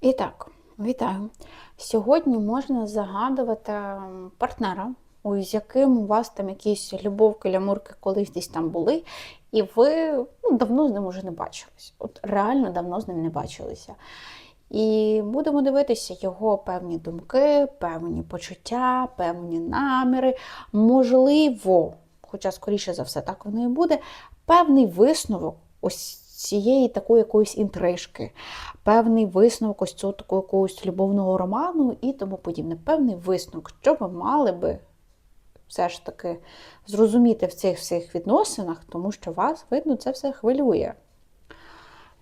І так, вітаю. Сьогодні можна загадувати партнера, з яким у вас там якісь любовки, лямурки колись десь там були, і ви ну, давно з ним уже не бачились. От реально давно з ним не бачилися. І будемо дивитися його певні думки, певні почуття, певні наміри. Можливо, хоча, скоріше за все, так воно і буде, певний висновок ось цієї такої якоїсь інтрижки, певний висновок ось цього такого якогось любовного роману і тому подібне. Певний висновок, що ви мали би все ж таки зрозуміти в цих всіх відносинах, тому що вас, видно, це все хвилює.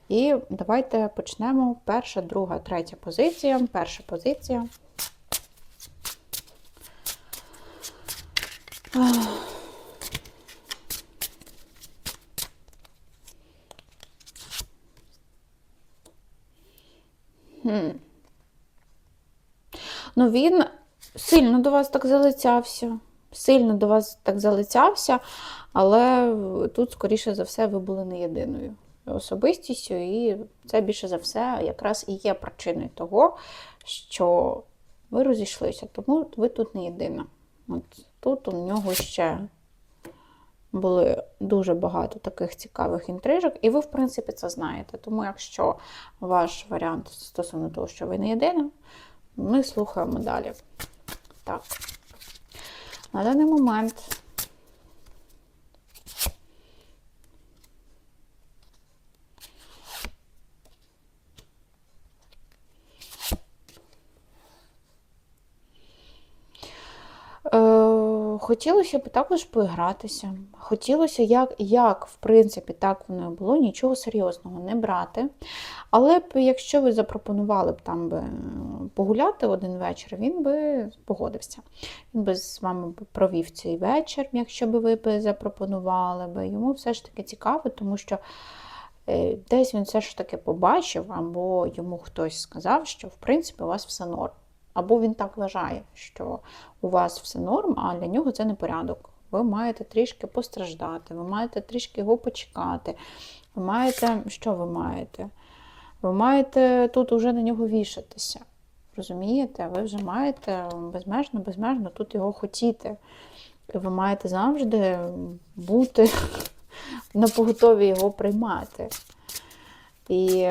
І давайте почнемо. Перша, друга, третя позиція. Перша позиція. Ну, він сильно до вас так залицявся. Сильно до вас так залицявся, але тут, скоріше за все, ви були не єдиною особистістю, і це більше за все якраз і є причиною того, що ви розійшлися. Тому ви тут не єдина. От тут у нього ще були дуже багато таких цікавих інтрижок, і ви, в принципі, це знаєте. Тому, якщо ваш варіант стосовно того, що ви не єдина, ми слухаємо далі. Так. На даний момент. Е, Хотілося б також поігратися. Хотілося, як, як в принципі, так воно і було, нічого серйозного не брати. Але б, якщо ви запропонували б там би погуляти один вечір, він би погодився. Він би з вами провів цей вечір, якщо б ви б запропонували би. Йому все ж таки цікаво, тому що е, десь він все ж таки побачив, або йому хтось сказав, що в принципі у вас все норм. Або він так вважає, що у вас все норм, а для нього це не порядок. Ви маєте трішки постраждати, ви маєте трішки його почекати. Ви маєте, що ви маєте? Ви маєте тут уже на нього вішатися. Розумієте? Ви вже маєте безмежно, безмежно тут його хотіти. І ви маєте завжди бути на поготові його приймати. І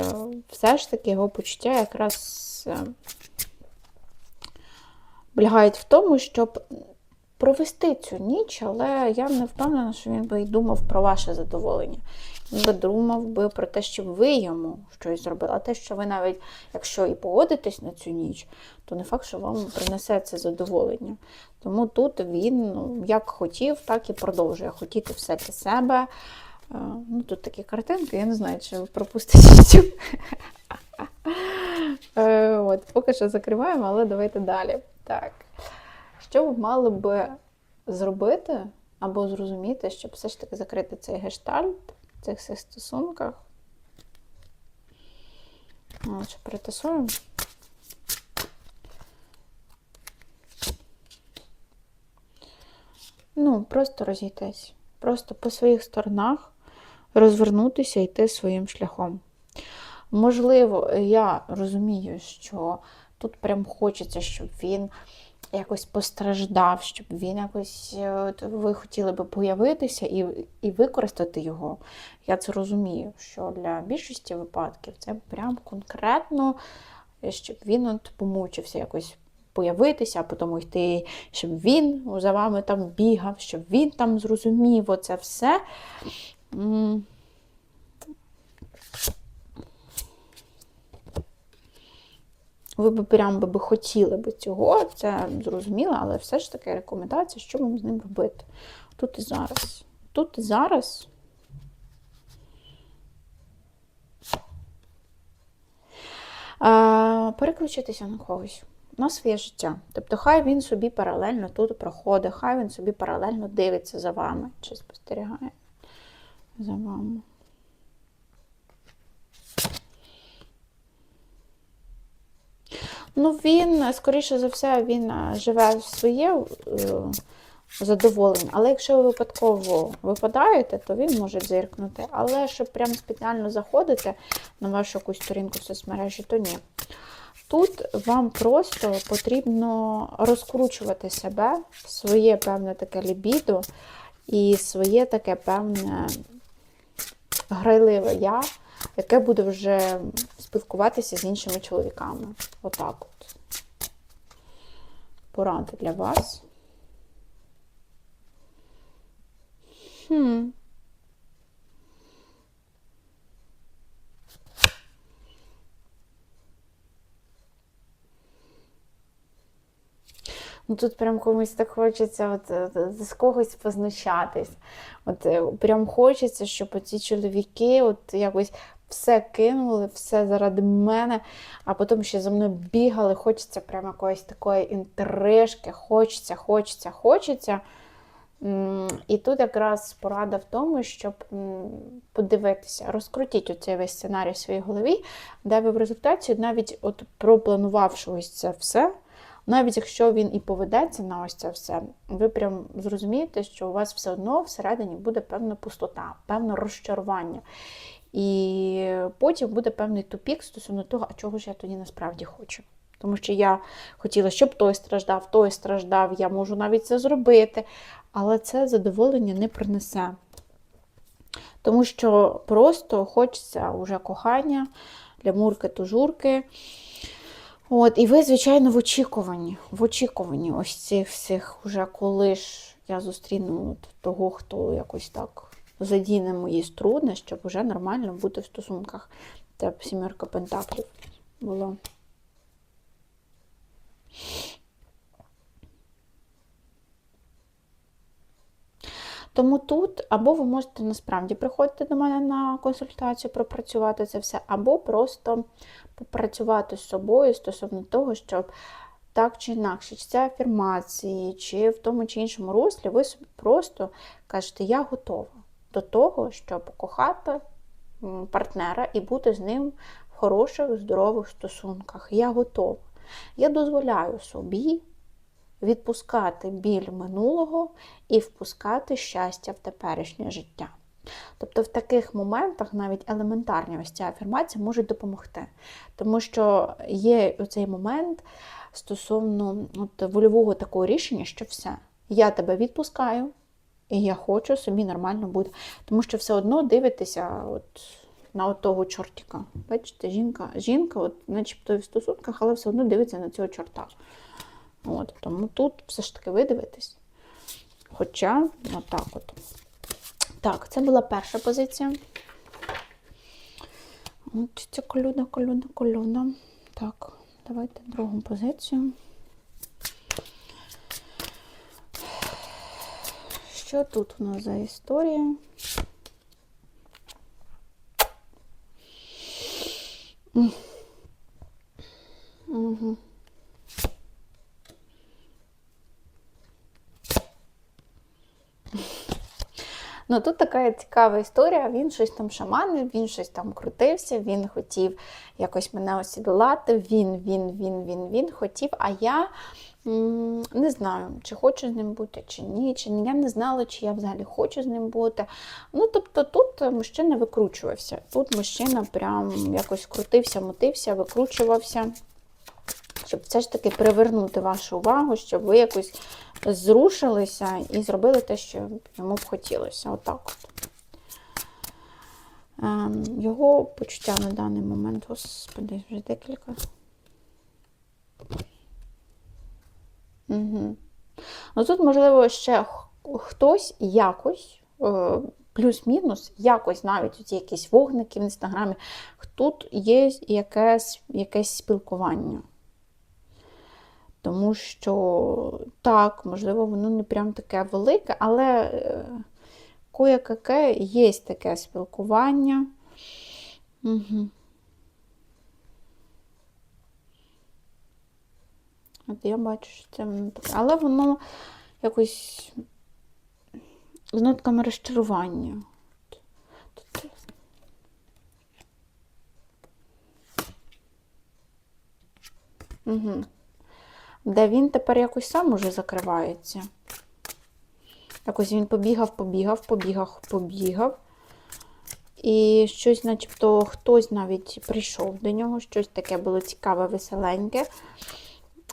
все ж таки його почуття якраз е, полягають в тому, щоб провести цю ніч, але я не впевнена, що він би й думав про ваше задоволення. Він би думав би про те, щоб ви йому щось зробили. А те, що ви навіть, якщо і погодитесь на цю ніч, то не факт, що вам принесе це задоволення. Тому тут він ну, як хотів, так і продовжує хотіти все для себе. Е, Ну, Тут такі картинки, я не знаю, чи ви пропустите. Е, От, поки що закриваємо, але давайте далі. Так. Що ви мали би зробити або зрозуміти, щоб все ж таки закрити цей гештальт в цих всіх стосунках? Отже, перетасуємо. Ну, просто розійтись. Просто по своїх сторонах розвернутися і йти своїм шляхом. Можливо, я розумію, що тут прям хочеться, щоб він якось постраждав, щоб він якось е, ви хотіли би появитися і, і використати його. Я це розумію, що для більшості випадків це прям конкретно, е, щоб він от помучився якось. Появитися, а потім йти, щоб він за вами там бігав, щоб він там зрозумів оце все. Ви б прям би хотіли би цього, це зрозуміло, але все ж таки рекомендація, що вам з ним робити. Тут і зараз. Тут і зараз. Переключитися на когось. На своє життя. Тобто, хай він собі паралельно тут проходить, хай він собі паралельно дивиться за вами чи спостерігає за вами. Ну, він, скоріше за все, він е, живе в своє е, задоволення. Але якщо ви випадково випадаєте, то він може зиркнути. Але щоб прям спеціально заходити на вашу якусь сторінку в соцмережі, то ні. Тут вам просто потрібно розкручувати себе, своє певне таке лібідо і своє таке певне грайливе я, яке буде вже спілкуватися з іншими чоловіками. Отак от. Порада для вас. Хм. Ну тут прям комусь так хочеться от, з когось познущатись. От е, прям хочеться, щоб оці чоловіки от якось все кинули, все заради мене, а потім ще за мною бігали. Хочеться прям якоїсь такої інтрижки, хочеться, хочеться, хочеться. І тут якраз порада в тому, щоб подивитися, розкрутіть оцей весь сценарій в своїй голові, де ви в результаті, навіть от пропланувавши ось це все, навіть якщо він і поведеться на ось це все, ви прям зрозумієте, що у вас все одно всередині буде певна пустота, певне розчарування. І потім буде певний тупік стосовно того, а чого ж я тоді насправді хочу. Тому що я хотіла, щоб той страждав, той страждав, я можу навіть це зробити, але це задоволення не принесе. Тому що просто хочеться вже кохання для мурки-тужурки. От, І ви, звичайно, в очікуванні, в очікуванні ось цих всіх, уже коли ж я зустріну того, хто якось так задіне мої струни, щоб вже нормально бути в стосунках. Це сімерка пентаклів було. Тому тут або ви можете насправді приходити до мене на консультацію, пропрацювати це все, або просто попрацювати з собою стосовно того, щоб так чи інакше, чи це афірмації, чи в тому чи іншому руслі, ви собі просто кажете, я готова до того, щоб кохати партнера і бути з ним в хороших, здорових стосунках. Я готова. Я дозволяю собі відпускати біль минулого і впускати щастя в теперішнє життя. Тобто в таких моментах навіть елементарні ось ці афірмації можуть допомогти. Тому що є оцей момент стосовно от, вольового такого рішення, що все, я тебе відпускаю, і я хочу собі нормально бути. Тому що все одно дивитеся от, на от того чортика. Бачите, жінка, жінка от, начебто в стосунках, але все одно дивиться на цього чорта. От, Тому тут все ж таки ви дивитесь. Хоча, отак от. Так, це була перша позиція. От ця колюда, колюда, колюда. Так, давайте другу позицію. Що тут у нас за історія? Угу. Ну тут така цікава історія. Він щось там шаманив, він щось там крутився, він хотів якось мене осідлати. Він, він, він, він, він хотів. А я не знаю, чи хочу з ним бути, чи ні. Чи. Я не знала, чи я взагалі хочу з ним бути. Ну, тобто, тут мужчина викручувався. Тут мужчина прям якось крутився, мотився, викручувався. Щоб все ж таки привернути вашу увагу, щоб ви якось зрушилися і зробили те, що йому б хотілося. Отак от. Ем, його почуття на даний момент, господи, вже декілька. Ну Тут, можливо, ще хтось якось, е, плюс-мінус, якось навіть ці якісь вогники в інстаграмі, тут є якесь, якесь спілкування. Тому що, так, можливо, воно не прям таке велике, але е, кое-яке є таке спілкування. Угу. От я бачу, що це таке. Але воно якось з нотками розчарування. Тут... Угу де він тепер якось сам уже закривається. Якось він побігав, побігав, побігав, побігав. І щось, начебто, хтось навіть прийшов до нього, щось таке було цікаве, веселеньке.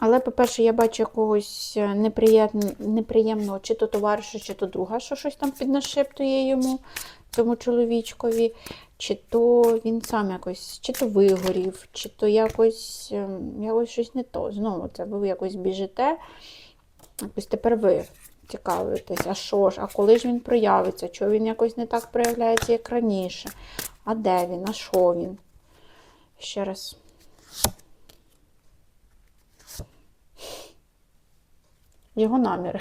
Але, по-перше, я бачу якогось неприємн- неприємного чи то товариша, чи то друга, що щось там піднашептує йому, цьому чоловічкові, чи то він сам якось, чи то вигорів, чи то якось, ем, якось щось не то. Знову це ви якось біжите, якось тепер ви цікавитесь, а що ж, а коли ж він проявиться, чого він якось не так проявляється, як раніше, а де він, а що він? Ще раз. Його наміри.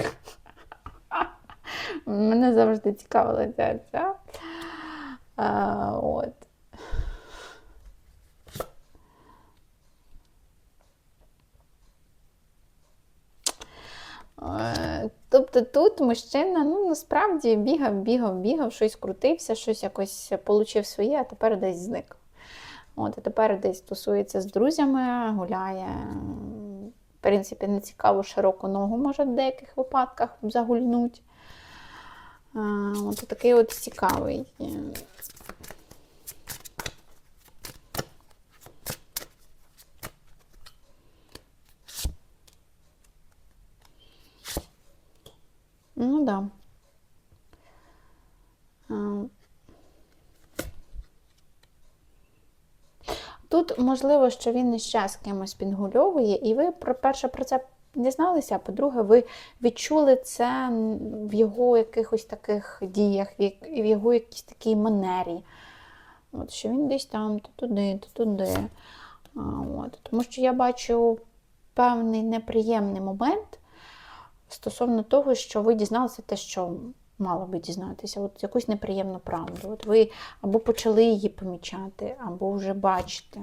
Мене завжди цікавила ця. ця. А, от. Тобто тут мужчина ну, насправді бігав, бігав, бігав, щось крутився, щось якось получив своє, а тепер десь зник. От, а тепер десь тусується з друзями, гуляє. В принципі, не цікаво широку ногу може в деяких випадках загульнуть. От такий от цікавий. Ну да. А. Тут можливо, що він іще з кимось підгульовує, і ви, перше, про це дізналися, а по-друге, ви відчули це в його якихось таких діях, в його якійсь такій манері. От, що він десь там, то туди, то туди. А, от. Тому що я бачу певний неприємний момент стосовно того, що ви дізналися те, що мало би дізнатися, от якусь неприємну правду. От ви або почали її помічати, або вже бачите,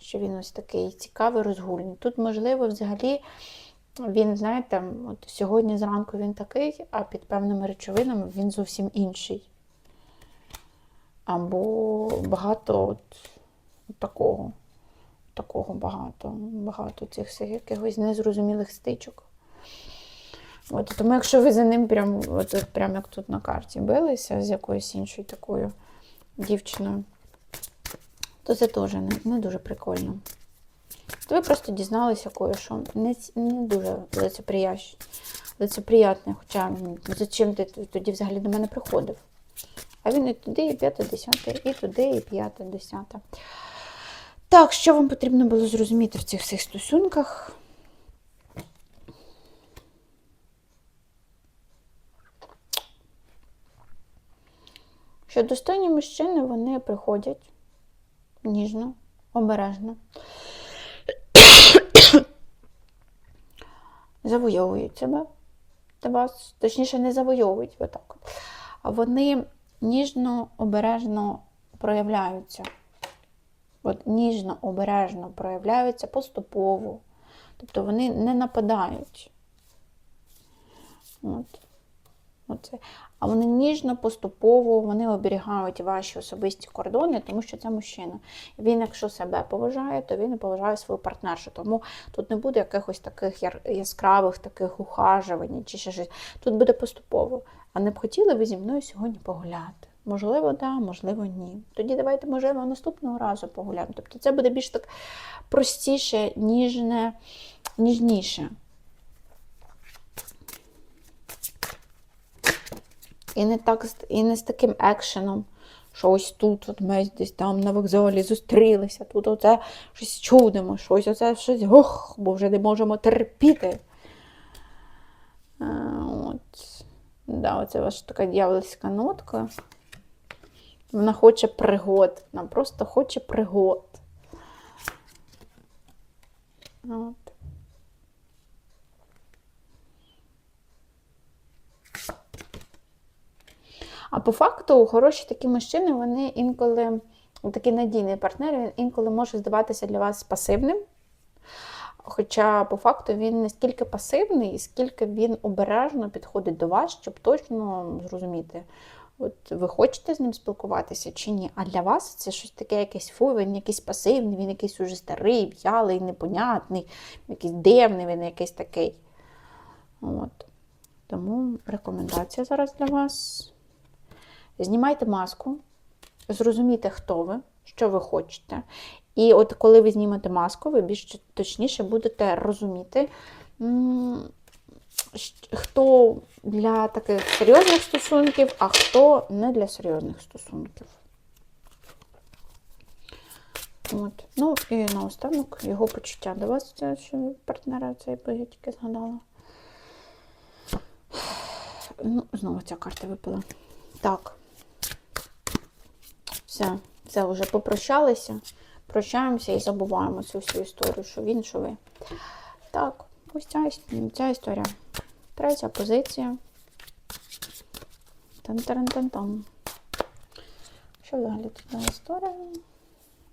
що він ось такий цікавий, розгульний. Тут, можливо, взагалі. Він, знаєте, от сьогодні зранку він такий, а під певними речовинами він зовсім інший. Або багато от, такого. Такого багато. Багато цих всіх якихось незрозумілих стичок. От, тому якщо ви за ним прям, от прям як тут на карті билися з якоюсь іншою такою дівчиною, то це теж не, не дуже прикольно. То ви просто дізналися кое-що. Не, не дуже лицеприящ- лицеприятне, хоча зачем ти тоді взагалі до мене приходив? А він і туди, і п'яте, десяте, і туди, і п'яте, десяте. Так, що вам потрібно було зрозуміти в цих всіх стосунках? Що достойні мужчини вони приходять ніжно, обережно, завойовують себе вас, точніше, не завойовують отак. от. А вони ніжно, обережно проявляються. От ніжно, обережно проявляються поступово. Тобто вони не нападають. От. Оце. А вони ніжно, поступово вони оберігають ваші особисті кордони, тому що це мужчина. Він, якщо себе поважає, то він і поважає свою партнершу. Тому тут не буде якихось таких яскравих таких ухажувань чи ще щось. Тут буде поступово. А не б хотіли ви зі мною сьогодні погуляти? Можливо, да, можливо, ні. Тоді давайте, можливо, наступного разу погуляємо. Тобто це буде більш так простіше, ніжне, ніжніше. І не, так, і не з таким екшеном, що ось тут, от ми десь там на вокзалі зустрілися, тут оце щось чудимо, щось оце щось, ох, бо вже не можемо терпіти. А, от. Да, оце ваша така дьявольська нотка. Вона хоче пригод. Вона просто хоче пригод. От. А по факту хороші такі мужчини, вони інколи, такі надійні партнери, він інколи може здаватися для вас пасивним. Хоча по факту він не стільки пасивний, скільки він обережно підходить до вас, щоб точно зрозуміти, от ви хочете з ним спілкуватися чи ні. А для вас це щось таке якесь фу, він якийсь пасивний, він якийсь уже старий, в'ялий, непонятний, якийсь дивний, він якийсь такий. От. Тому рекомендація зараз для вас. Знімайте маску, зрозумійте, хто ви, що ви хочете. І от коли ви знімете маску, ви більш точніше будете розуміти, хто для таких серйозних стосунків, а хто не для серйозних стосунків. От. Ну і наостанок його почуття до вас, що партнера цей я тільки згадала. Ну, знову ця карта випала. Так. Все, все, вже попрощалися. Прощаємося і забуваємо цю всю історію, що він, що ви. Так, ось ця, ця історія. Третя позиція. Тан-таран-тан-тан. Що взагалі тут за історія?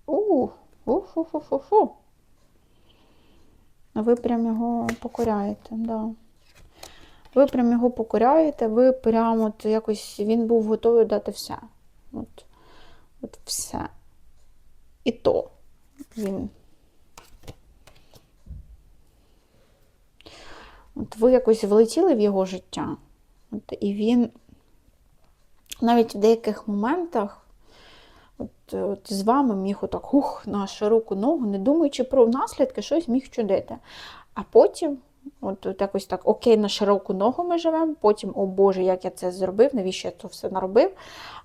У, фу-фу-фу-фу-фу. Ви прям його покоряєте, да. Ви прям його покоряєте, ви прям от якось він був готовий дати все. От, от все. І то він. От ви якось влетіли в його життя. От, і він навіть в деяких моментах от, от з вами міг отак ух, на широку ногу, не думаючи про наслідки, щось міг чудити. А потім, от, якось так, окей, на широку ногу ми живемо, потім, о Боже, як я це зробив, навіщо я це все наробив,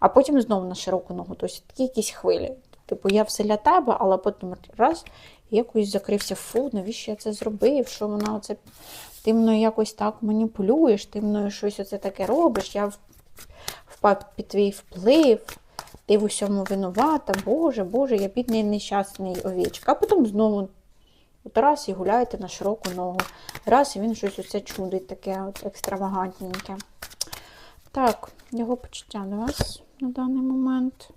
а потім знову на широку ногу. Тобто такі якісь хвилі. Типу, я все для тебе, але потім раз якось закрився, фу, навіщо я це зробив? Що вона оце. Ти мною якось так маніпулюєш, ти мною щось оце таке робиш, я впав під твій вплив, ти в усьому винувата, Боже, Боже, я бідний нещасний овічка. А потім знову от раз і гуляєте на широку ногу. Раз і він щось оце чудить, таке от екстравагантненьке. Так, його почуття до вас на даний момент.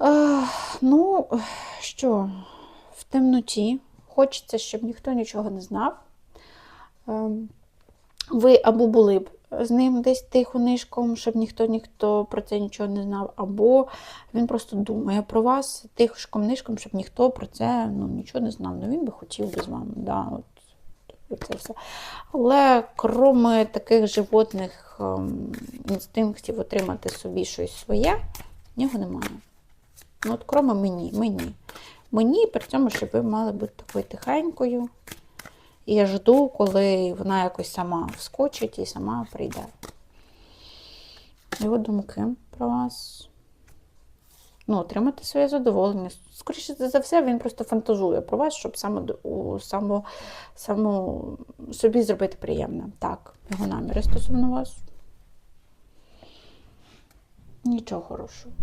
Е, ну, що, в темноті. Хочеться, щоб ніхто нічого не знав. Ем, Ви або були б з ним десь тихо нишком, щоб ніхто ніхто про це нічого не знав, або він просто думає про вас тихошком нишком, щоб ніхто про це ну, нічого не знав. Ну він би хотів би з вами. Да, от, от це все. Але крім таких животних ем, інстинктів отримати собі щось своє, нього немає. Ну, от кроме мені, мені. Мені при цьому, щоб ви мали бути такою тихенькою. І я жду, коли вона якось сама вскочить і сама прийде. Його думки про вас. Ну, отримати своє задоволення. Скоріше за все, він просто фантазує про вас, щоб само, само, само собі зробити приємне. Так, його наміри стосовно вас. Нічого хорошого.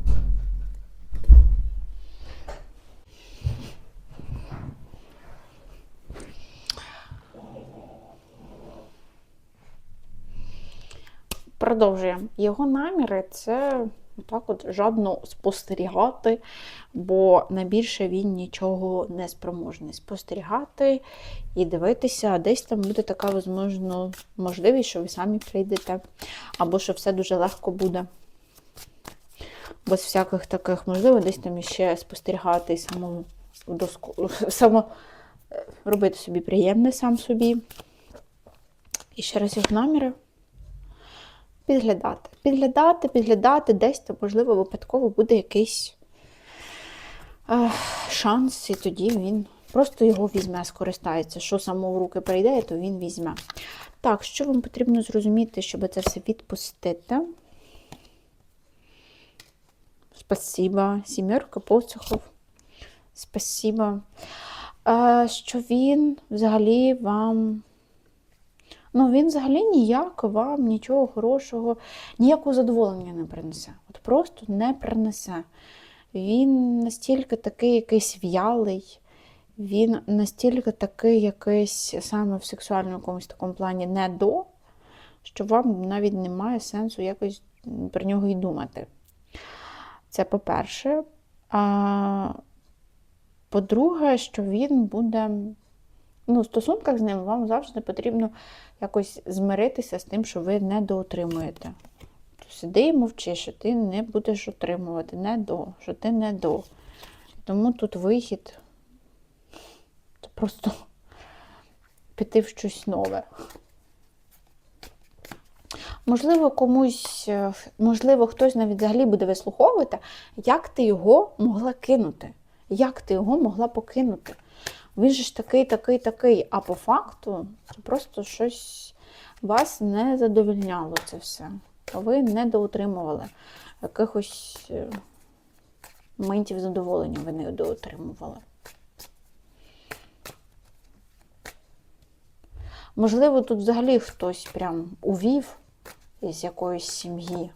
Продовжуємо. Його наміри це так от жадно спостерігати, бо найбільше він нічого не спроможний. Спостерігати і дивитися, а десь там буде така возможно, можливість, що ви самі прийдете, або що все дуже легко буде. Без всяких таких, можливо, десь там іще спостерігати і само, вдоску- само е, робити собі приємне сам собі. І ще раз його наміри. Підглядати. Підглядати, підглядати, десь то, можливо, випадково буде якийсь е, шанс, і тоді він просто його візьме, скористається. Що само в руки прийде, то він візьме. Так, що вам потрібно зрозуміти, щоб це все відпустити? Спасибо. Сімерка посухов. Спасибо. Е, що він взагалі вам. Ну, він взагалі ніяк вам нічого хорошого, ніякого задоволення не принесе. От просто не принесе. Він настільки такий якийсь в'ялий, він настільки такий якийсь саме в сексуальному якомусь такому плані не до, що вам навіть немає сенсу якось про нього й думати. Це по-перше. А по-друге, що він буде. Ну, стосунках з ним вам завжди потрібно якось змиритися з тим, що ви не доотримуєте. Сиди і мовчи, що ти не будеш отримувати, не до, що ти не до. Тому тут вихід це просто піти в щось нове. Можливо, комусь, е, можливо, хтось навіть взагалі буде вислуховувати, як ти його могла кинути. Як ти його могла покинути? Він же ж такий, такий, такий. А по факту це просто щось вас не задовольняло це все. Ви не доотримували якихось е, моментів задоволення, ви не доотримували. Можливо, тут взагалі хтось прям увів із якоїсь сім'ї.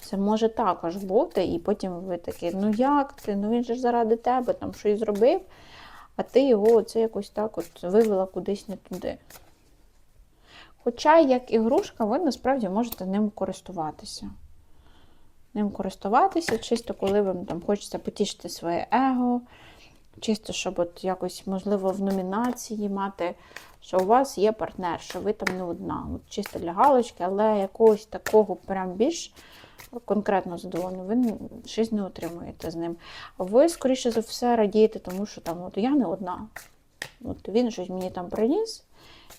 Це може також бути, і потім ви такі, ну як ти? Ну він же ж заради тебе там щось зробив, а ти його оце якось так от вивела кудись не туди. Хоча, як ігрушка, ви насправді можете ним користуватися. Ним користуватися, чисто коли вам там хочеться потішити своє его, чисто, щоб от якось, можливо, в номінації мати, що у вас є партнер, що ви там не одна. От чисто для галочки, але якогось такого прям більш конкретно задоволення, ви щось не отримуєте з ним. Ви, скоріше за все, радієте, тому що там от я не одна. От він щось мені там приніс.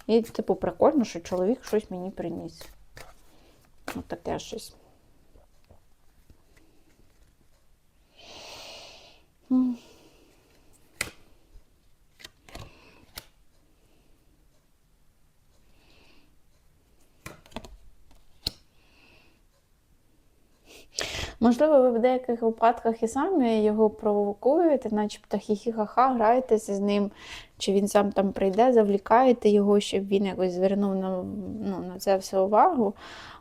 І, типу, прикольно, що чоловік щось мені приніс. От таке щось. М. Можливо, ви в деяких випадках і самі його провокуєте, начебто хі-хі-ха-ха, граєтеся з ним, чи він сам там прийде, завлікаєте його, щоб він якось звернув на, ну, на це все увагу.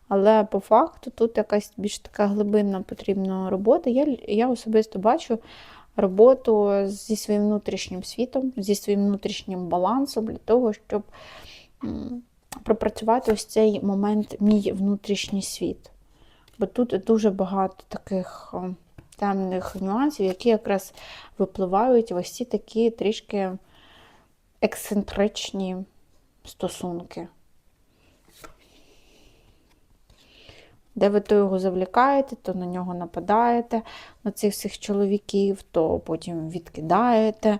Але по факту тут якась більш така глибинна потрібна робота. Я, я особисто бачу роботу зі своїм внутрішнім світом, зі своїм внутрішнім балансом для того, щоб пропрацювати ось цей момент мій внутрішній світ. Бо тут дуже багато таких темних нюансів, які якраз випливають в ось ці такі трішки ексцентричні стосунки. Де ви то його завлікаєте, то на нього нападаєте, на цих всіх чоловіків, то потім відкидаєте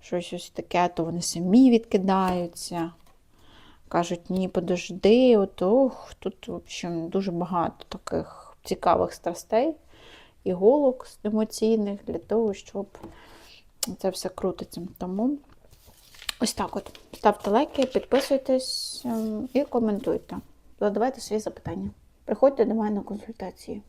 щось ось таке, то вони самі відкидаються. Кажуть, ні, подожди, от, ох, тут в общем, дуже багато таких цікавих страстей, іголок емоційних для того, щоб це все крутиться. Тому ось так от. Ставте лайки, підписуйтесь ем, і коментуйте. Задавайте свої запитання. Приходьте до мене на консультації.